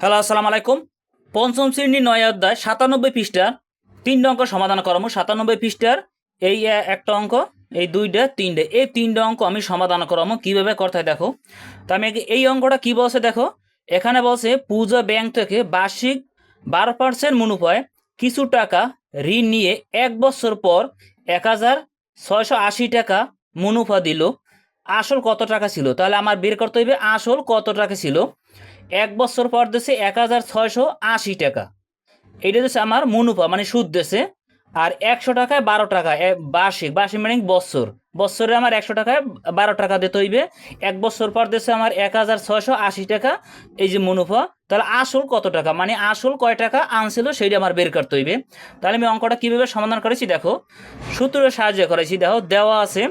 Hello, আসসালামু আলাইকুম। পঞ্চম শ্রেণি নয় অধ্যায়, সাতানব্বই পৃষ্ঠার তিনটা অঙ্ক সমাধান করামো সাতানব্বই পৃষ্ঠার এই একটা অঙ্ক, এই দুইটা, তিনটে, এই তিনটা অঙ্ক আমি সমাধান করামো কীভাবে করতে দেখো। তো আমি এই অঙ্কটা কি বলছে দেখো। এখানে বলছে, পূজা ব্যাংক থেকে বার্ষিক বারো পার্সেন্ট মুনাফায় কিছু টাকা ঋণ নিয়ে এক বছর পর এক হাজার ছয়শো আশি টাকা মুনাফা দিল। আসল কত টাকা ছিল? তাহলে আমার বের করতে হইবে, আসল কত টাকা ছিল? এক বছর পর দেশে এক হাজার ছয়শো আশি টাকা। এইটা দেশে আমার মুনুফা মানে সুদ দেশে আর একশো টাকায় বারো টাকা বার্ষিক বার্ষিক মানে বছর। বছরে আমার একশো টাকায় বারো টাকা দিতে হইবে। এক বছর পর দেশে আমার এক হাজার ছয়শো আশি টাকা। এই যে মুনুফা, তাহলে আসল কত টাকা? মানে আসল কয় টাকা আনছিল সেইটা আমার বের করতে হইবে। তাহলে আমি অঙ্কটা কীভাবে সমাধান করেছি দেখো। সূত্রের সাহায্যে করেছি। দেখো, দেওয়া আছে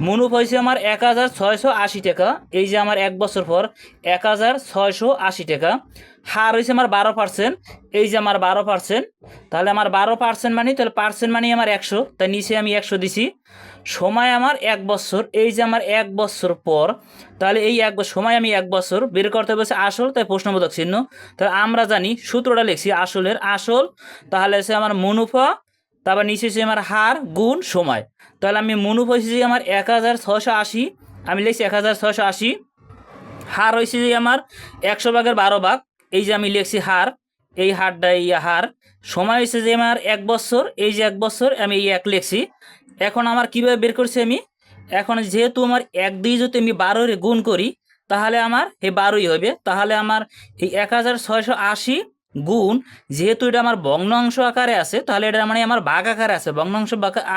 মুনুফা হয়েছে আমার এক হাজার ছয়শো আশি টাকা। এই যে আমার এক বছর পর এক হাজার ছয়শো আশি টাকা। হার হয়েছে আমার বারো পার্সেন্ট এই যে আমার বারো পার্সেন্ট তাহলে আমার বারো পার্সেন্ট মানে তাহলে পার্সেন্ট মানে আমার একশো। তাই নিচে আমি একশো দিছি। সময় আমার এক বছর এই যে আমার এক বছর পর তাহলে এই এক বছর সময় আমি এক বছর বের করতে বলছে আসল, তাই প্রশ্নবোধক চিহ্ন। তাহলে আমরা জানি, সূত্রটা লিখছি আসলের। আসল, তাহলে হচ্ছে আমার মুনুফা, তারপর নিচে হচ্ছে আমার হার, গুণ, সময়। তাহলে আমি মুনুফা হয়েছে যে আমার এক হাজার ছশো আশি, আমি লিখছি এক হাজার ছশো আশি। হার হয়েছে যে আমার একশো ভাগের বারো ভাগ, এই যে আমি লিখছি হার, এই হারটা এই হার। সময় হয়েছে যে আমার এক বছর, এই যে এক বছর, আমি এই এক লিখছি। এখন আমার কীভাবে বের করছি আমি? এখন যেহেতু আমার এক দিয়ে যদি আমি বারোরে গুণ করি, তাহলে আমার এই বারোই হবে, তাহলে আমার এই এক হাজার ছয়শো আশি গুণ, যেহেতু এটা আমার ভগ্নাংশ আকারে আছে, তাহলে এটা মানে আমার বাঘ আকারে আছে। ভগ্নাংশ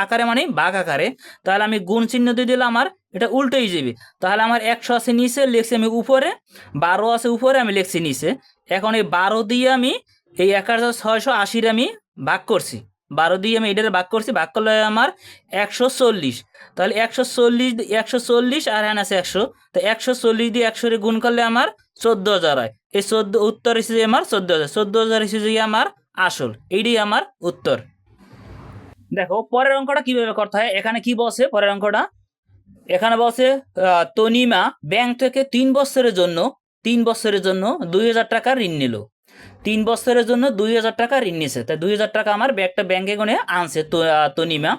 আকারে মানে বাঘ আকারে। তাহলে আমি গুণ চিহ্ন দিয়ে দিলে আমার, এটা উল্টেই যাবে। তাহলে আমার একশো আছে নিচে, লিখছি আমি উপরে, বারো আছে উপরে, আমি লিখছি নিচে। এখন এই বারো দিয়ে আমি এই এক হাজার ছয়শো আশির আমি ভাগ করছি। বারো দিয়ে আমি এটার ভাগ করছি, ভাগ করলে আমার একশো চল্লিশ। তাহলে একশো চল্লিশ একশো চল্লিশ আর হ্যান আছে একশো। তো একশো চল্লিশ দিয়ে একশো গুণ করলে আমার চোদ্দ হাজার হয়। এই চোদ্দ, উত্তর হিসেবে আমার চোদ্দ হাজার। চোদ্দ হাজার হিসেবে আমার আসল। এইটাই আমার উত্তর। দেখো, পরের অঙ্কটা কীভাবে করতে হয়? এখানে কি বসে পরের অঙ্কটা। এখানে বসে তনিমা ব্যাংক থেকে তিন বছরের জন্য, তিন বছরের জন্য দুই হাজার টাকা ঋণ নিল। তিন বছরের জন্য দুই হাজার টাকা ঋণ নিছে। তাই দুই হাজার টাকা আমার ব্যাগটা ব্যাংকে গনে আনছে তনিমা।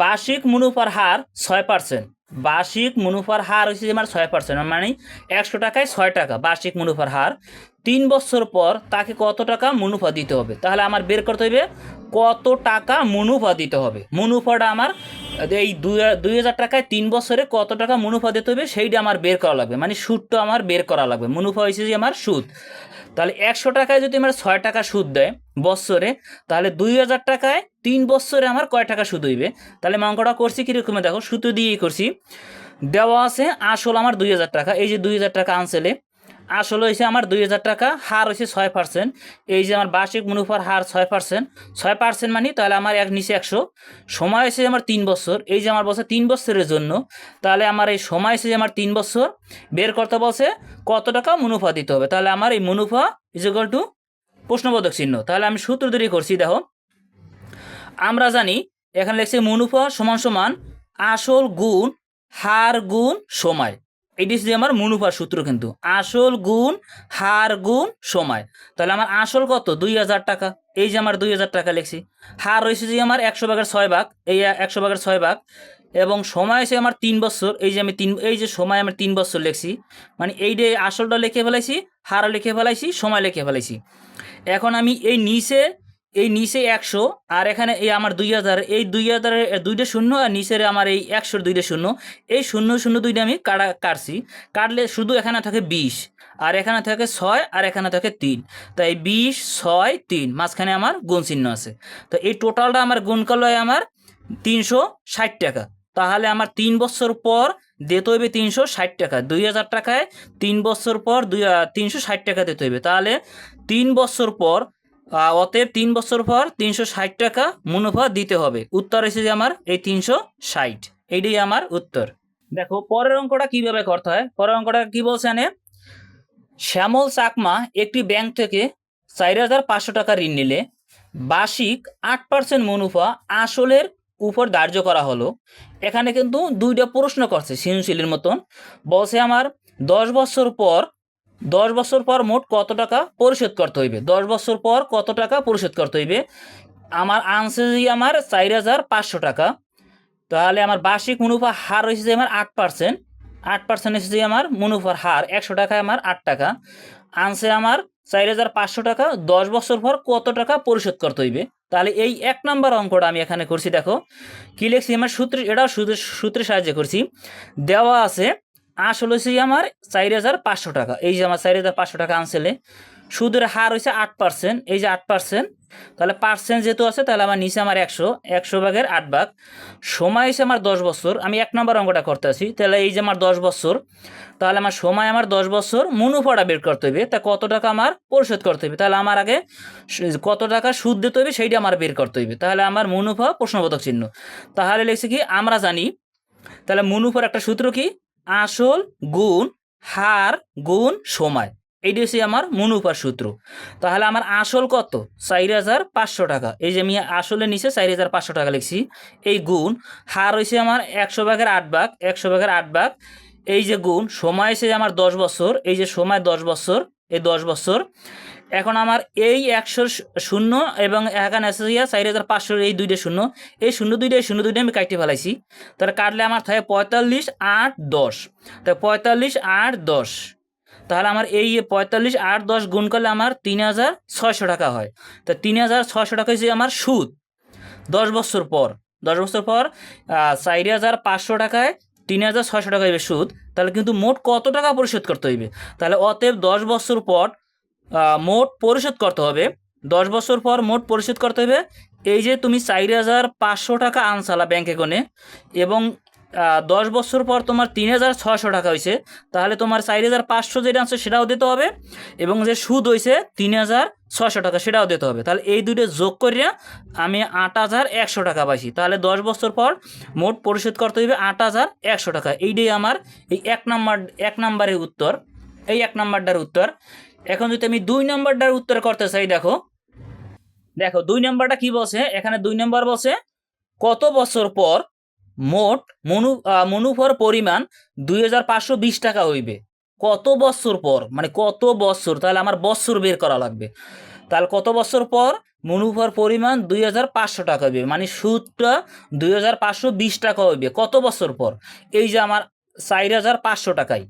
বার্ষিক মুনাফার হার ছয় পার্সেন্ট বার্ষিক মুনাফার হার হচ্ছে আমার ছয় পার্সেন্ট মানে একশো টাকায় ছয় টাকা বার্ষিক মুনাফার হার। তিন বছর পর তাকে কত টাকা মুনাফা দিতে হবে? তাহলে আমার বের করতে হবে কত টাকা মুনাফা দিতে হবে? মুনাফাটা আমার, এই দুই হাজার টাকায় তিন বছরে কত টাকা মুনাফা দিতে হবে সেইটা আমার বের করা লাগবে। মানে সুদটা আমার বের করা লাগবে। মুনাফা হয়েছে যে আমার সুদ। তাহলে একশো টাকায় যদি আমার ছয় টাকা সুদ দেয় বৎসরে তাহলে দুই হাজার টাকায় তিন বৎসরে আমার কয় টাকা সুদ হইবে? তাহলে অঙ্কটা করছি কীরকমে? দেখো, সুতো দিয়েই করছি। দেওয়া আছে আসল আমার দুই হাজার টাকা। এই যে দুই হাজার টাকা আনছেলে আসল হয়েছে আমার দুই হাজার টাকা, হার হয়েছে ছয় পার্সেন্ট এই যে আমার বার্ষিক মুনাফার হার ছয় পার্সেন্ট ছয় পার্সেন্ট মানে তাহলে আমার এক নিচে একশো। সময় হয়েছে আমার তিন বছর। এই যে আমার বছর তিন বছরের জন্য, তাহলে আমার এই সময় হয়েছে যে আমার তিন বছর। বের করতে বলছে কত টাকা মুনাফা দিতে হবে? তাহলে আমার এই মুনাফা ইজ ইকুয়াল টু প্রশ্নবোধক চিহ্ন। তাহলে আমি সূত্র তৈরি করছি, দেখো। আমরা জানি, এখানে লেখছে মুনাফা সমান সমান আসল গুণ, হার গুণ সময়। এটি হচ্ছে আমার মুনাফার সূত্র কিন্তু। আসল গুণ, হার গুণ, সময়। তাহলে আমার আসল কত? দুই হাজার টাকা। এই যে আমার দুই হাজার টাকা লিখছি। হার রয়েছে যে আমার একশো ভাগের ছয় ভাগ। এই একশো ভাগের ছয় ভাগ। এবং সময় আছে আমার তিন বছর। এই যে আমি তিন, এই যে সময় আমার তিন বছর লিখছি। মানে এই যে আসলটা লিখে ফেলাইছি হারও লিখে ফেলাইছি, সময় লিখে ফেলাইছি। এখন আমি এই নিচে এই নিচে একশো, আর এখানে এই আমার দুই হাজার, এই দুই হাজারের দুইটা শূন্য আর নিচের আমার এই একশোর দুইটা শূন্য। এই শূন্য শূন্য দুইটা আমি কাটা কাটছি। কাটলে শুধু এখানে থাকে বিশ, আর এখানে থাকে ছয়, আর এখানে থাকে তিন। তাই বিশ, ছয়, তিন, মাঝখানে আমার গুণ চিহ্ন আছে। তো এই টোটালটা আমার গুণ হয় আমার তিনশো ষাট টাকা। তাহলে আমার তিন বছর পর দিতে হইবে তিনশো ষাট টাকা। দুই হাজার টাকায় তিন বছর পর দুই তিনশো ষাট টাকা দিতে হইবে। তাহলে তিন বছর পর অতএব তিন বছর পর তিনশো ষাট টাকা মুনাফা দিতে হবে। উত্তর এসে যে আমার এই তিনশো ষাট। এইটাই আমার উত্তর। দেখো, পরের অঙ্কটা কীভাবে করতে হয়? পরের অঙ্কটা কি বলছে এনে শ্যামল চাকমা একটি ব্যাংক থেকে চার হাজার পাঁচশো টাকা ঋণ নিলে বার্ষিক আট পার্সেন্ট মুনাফা আসলের উপর ধার্য করা হলো। এখানে কিন্তু দুইটা প্রশ্ন করছে সৃজনশীলের মতন। বলছে আমার দশ বছর পর দশ বছর পর মোট কত টাকা পরিশোধ করতে হইবে? দশ বছর পর কত টাকা পরিশোধ করতে হইবে? আমার আনছে যে আমার চার হাজার পাঁচশো টাকা। তাহলে আমার বার্ষিক মুনাফা হার হয়েছে যে আমার আট পার্সেন্ট। আট পার্সেন্ট এসেছে আমার মুনাফার হার। একশো টাকায় আমার আট টাকা। আনছে আমার চার হাজার পাঁচশো টাকা। দশ বছর পর কত টাকা পরিশোধ করতে হইবে? তাহলে এই এক নাম্বার অঙ্কটা আমি এখানে করছি, দেখো। কী লিখছি? আমার সূত্রে, এটাও সূত্রের সাহায্যে করছি। দেওয়া আছে আসল হচ্ছে আমার চার হাজার পাঁচশো টাকা। এই যে আমার চার হাজার পাঁচশো টাকা আনছেলে, সুদের হার হয়েছে আট পার্সেন্ট। এই যে আট পার্সেন্ট, তাহলে পার্সেন্ট যেহেতু আছে, তাহলে আমার নিচে আমার একশো একশো ভাগের আট ভাগ। সময় হয়েছে আমার দশ বছর, আমি এক নম্বর অঙ্কটা করতে আছি, তাহলে এই যে আমার দশ বছর, তাহলে আমার সময় আমার দশ বছর, মুনাফাটা বের করতে হবে তা কত টাকা আমার পরিশোধ করতে হবে তাহলে আমার আগে কত টাকা সুদ দিতে হবে সেইটা আমার বের করতে হবে তাহলে আমার মুনাফা প্রশ্নবোধক চিহ্ন। তাহলে লিখছে কি, আমরা জানি, তাহলে মুনুফার একটা সূত্র কি? আসল গুণ, হার, গুণ, সময়। এইটা হচ্ছে আমার মনুপার সূত্র। তাহলে আমার আসল কত? চার হাজার পাঁচশো টাকা। এই যে আমি আসলে নিচে চার হাজার পাঁচশো টাকা লিখছি। এই গুণ, হার হয়েছে আমার একশো ভাগের আট ভাগ, একশো ভাগের আট ভাগ। এই যে গুণ, সময় হয়েছে আমার দশ বছর। এই যে সময় দশ বছর, এই দশ বছর। এখন আমার এই একশো শূন্য এবং এখানে আছে ইয়া চার হাজার পাঁচশোর এই দুইটা শূন্য। এই শূন্য দুইটা, এই শূন্য দুইটা আমি কাটতে ফেলাইছি। তাহলে কাটলে আমার থাকে পঁয়তাল্লিশ আট দশ। তাই পঁয়তাল্লিশ আট দশ। তাহলে আমার এই পঁয়তাল্লিশ আট দশ গুণ করলে আমার তিন হাজার ছয়শো টাকা হয়। তা তিন হাজার ছয়শো টাকা হচ্ছে আমার সুদ। দশ বছর পর, দশ বছর পর চার হাজার পাঁচশো টাকায় তিন হাজার ছয়শো টাকা হইবে সুদ। তাহলে কিন্তু মোট কত টাকা পরিশোধ করতে হইবে? তাহলে অতএব দশ বছর পর মোট পরিশোধ করতে হবে। দশ বছর পর মোট পরিশোধ করতে হবে। এই যে তুমি চার হাজার পাঁচশো টাকা আনসালা ব্যাংকে কোণে এবং দশ বছর পর তোমার তিন হাজার ছশো টাকা হয়েছে, তাহলে তোমার চার হাজার পাঁচশো যেটা আছে সেটাও দিতে হবে এবং যে সুদ হয়েছে তিন হাজার ছশো টাকা সেটাও দিতে হবে। তাহলে এই দুটো যোগ করিয়া আমি আট হাজার একশো টাকা পাইছি। তাহলে দশ বছর পর মোট পরিশোধ করতে হবে আট হাজার একশো টাকা। এইটাই আমার এই এক নাম্বার, এক নাম্বারের উত্তর। এই এক নাম্বারটার উত্তর। এখন যদি আমি দুই নম্বরটার উত্তর করতে চাই, দেখো। দেখো, দুই নম্বরটা কি বলছে? এখানে দুই নম্বর বলছে, কত বছর পর মোট মনু মনুফর পরিমাণ দুই হাজার পাঁচশো বিশ টাকা হইবে? কত বছর পর? মানে কত বছর? তাহলে আমার বছর বের করা লাগবে। তাহলে কত বছর পর মুনাফার পরিমাণ দুই হাজার পাঁচশো টাকা হইবে? মানে সুদটা দুই হাজার পাঁচশো বিশ টাকা হইবে। কত বছর পর? এই যে আমার চার হাজার পাঁচশো টাকায়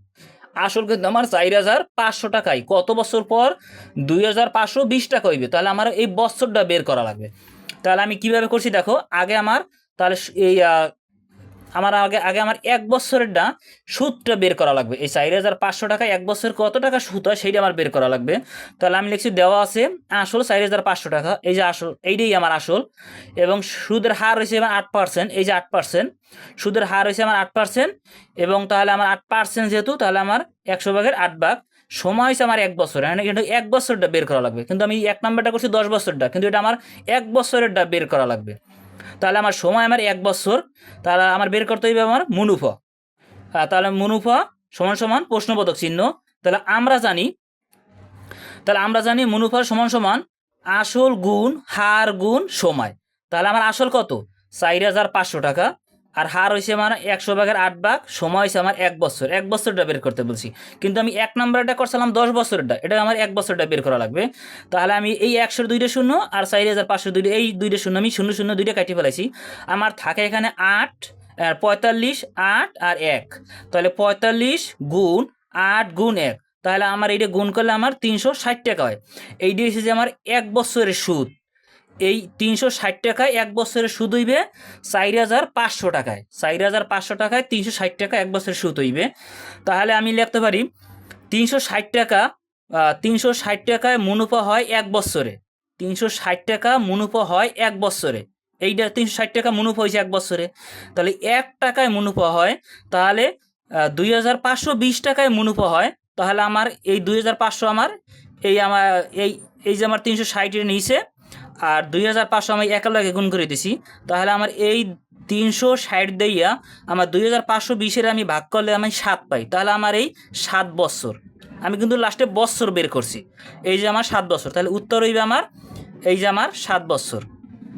আসল কিন্তু আমার চার হাজার পাঁচশো টাকাই। কত বছর পর? দুই হাজার পাঁচশো বিশ টাকা হইবে। তাহলে আমার এই বছরটা বের করা লাগবে। তাহলে আমি কীভাবে করছি দেখো? আগে আমার তাহলে এই আমার আগে আগে আমার এক বছরেরটা সুদটা বের করা লাগবে। এই চার হাজার পাঁচশো টাকা এক বছর কত টাকা সুদ হয় সেইটা আমার বের করা লাগবে। তাহলে আমি লিখছি দেওয়া আছে আসল চার হাজার পাঁচশো টাকা, এই যে আসল, এইটাই আমার আসল। এবং সুদের হার হয়েছে আমার আট পার্সেন্ট, এই যে আট পার্সেন্ট। সুদের হার হয়েছে আমার আট পার্সেন্ট, এবং তাহলে আমার আট পার্সেন্ট যেহেতু, তাহলে আমার একশো ভাগের আট ভাগ। সময় হয়েছে আমার এক বছর কিন্তু এক বছরটা বের করা লাগবে। কিন্তু আমি এক নাম্বারটা করছি দশ বছরটা, কিন্তু এটা আমার এক বছরেরটা বের করা লাগবে। তাহলে আমার সময় আমার এক বছর। তাহলে আমার বের করতে হইবে আমার মুনুফা। আহ, তাহলে মুনুফা সমান সমান প্রশ্নবোধক চিহ্ন। তাহলে আমরা জানি তাহলে আমরা জানি মুনুফা সমান সমান আসল গুণ হার গুণ সময়। তাহলে আমার আসল কত? চার হাজার পাঁচশো টাকা। আর হার হয়েছে আমার একশো ভাগের আট ভাগ, সময় হয়েছে আমার এক বছর। এক বছরটা বের করতে বলছি। কিন্তু আমি এক নাম্বারটা করছিলাম দশ বছরটা। এটা আমার এক বছরটা বের করা লাগবে। তাহলে আমি এই একশোর দুইটা শূন্য আর চার হাজার পাঁচশো দুইটা এই দুইটা শূন্য আমি শূন্য শূন্য দুইটা কাটিয়ে ফেলাইছি। আমার থাকে এখানে আট, আর পঁয়তাল্লিশ, আট আর এক। তাহলে পঁয়তাল্লিশ গুণ আট গুণ এক। তাহলে আমার এইটা গুণ করলে আমার তিনশো ষাট টাকা হয়। এইটা হচ্ছে যে আমার এক বছরের সুদ। এই তিনশো ষাট টাকায় এক বছরের সুদ হইবে চার হাজার পাঁচশো টাকায়। চার হাজার পাঁচশো টাকায় তিনশো ষাট টাকা এক বছরের সুদ হইবে। তাহলে আমি লিখতে পারি, তিনশো ষাট টাকা তিনশো ষাট টাকায় মুনাফা হয় এক বছরে। তিনশো ষাট টাকা মুনাফা হয় এক বছরে। এইটা তিনশো ষাট টাকা মুনাফা হয়েছে এক বছরে। তাহলে এক টাকায় মুনাফা হয়, তাহলে দুই হাজার পাঁচশো বিশ টাকায় মুনাফা হয়। তাহলে আমার এই দুই হাজার পাঁচশো আমার, এই আমার, এই এই যে আমার তিনশো ষাটের নিচে আর দুই হাজার পাঁচশো আমি একালগে গুণ করে দিছি। তাহলে আমার এই তিনশো ষাট দিয়া আমার দুই হাজার পাঁচশো বিশের আমি ভাগ করলে আমি সাত পাই। তাহলে আমার এই সাত বছর। আমি কিন্তু লাস্টে বছর বের করছি। এই যে আমার সাত বছর। তাহলে উত্তর হইবে আমার, এই যে আমার সাত বছর।